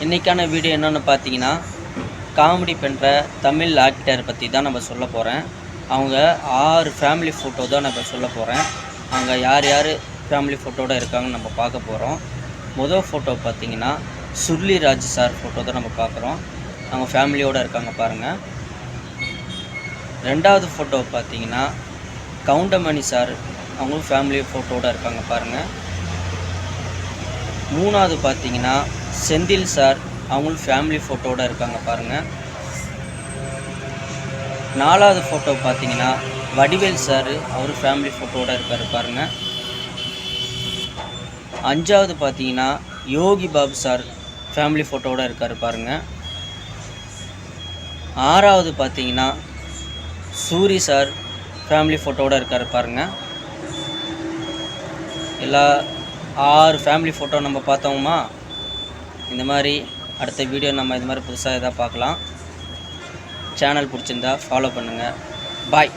இன்றைக்கான வீடியோ என்னென்னு பார்த்தீங்கன்னா காமெடி பண்ணுற தமிழ் ஆக்டர் பற்றி தான் நம்ம சொல்ல போகிறேன் அவங்க ஆறு ஃபேமிலி ஃபோட்டோ தான் நம்ம சொல்ல போகிறேன் அவங்க யார் யார் ஃபேமிலி ஃபோட்டோட இருக்காங்கன்னு நம்ம பார்க்க போகிறோம் முதல் ஃபோட்டோ பார்த்தீங்கன்னா சுருளிராஜ் சார் ஃபோட்டோ தான் நம்ம பார்க்குறோம். அவங்க ஃபேமிலியோடு இருக்காங்க பாருங்கள் ரெண்டாவது ஃபோட்டோ பார்த்தீங்கன்னா கவுண்டமணி சார் அவங்களும் ஃபேமிலி ஃபோட்டோட இருக்காங்க பாருங்கள் மூணாவது பார்த்தீங்கன்னா செந்தில் சார் அவங்களும் ஃபேமிலி ஃபோட்டோட இருக்காங்க பாருங்கள் நாலாவது ஃபோட்டோ பார்த்தீங்கன்னா வடிவேல் சார் அவர் ஃபேமிலி ஃபோட்டோட இருக்கார் பாருங்கள் அஞ்சாவது பார்த்தீங்கன்னா யோகி பாபு சார் ஃபேமிலி ஃபோட்டோட இருக்காரு பாருங்கள் ஆறாவது பார்த்தீங்கன்னா சூரி சார் ஃபேமிலி ஃபோட்டோட இருக்காரு பாருங்கள் எல்லா ஆறு ஃபேமிலி ஃபோட்டோ நம்ம பார்த்தோமா இந்த மாதிரி அடுத்த வீடியோ நம்ம இது மாதிரி புதுசாக எதாவது பார்க்கலாம். சேனல் பிடிச்சிருந்தா ஃபாலோ பண்ணுங்கள் பாய்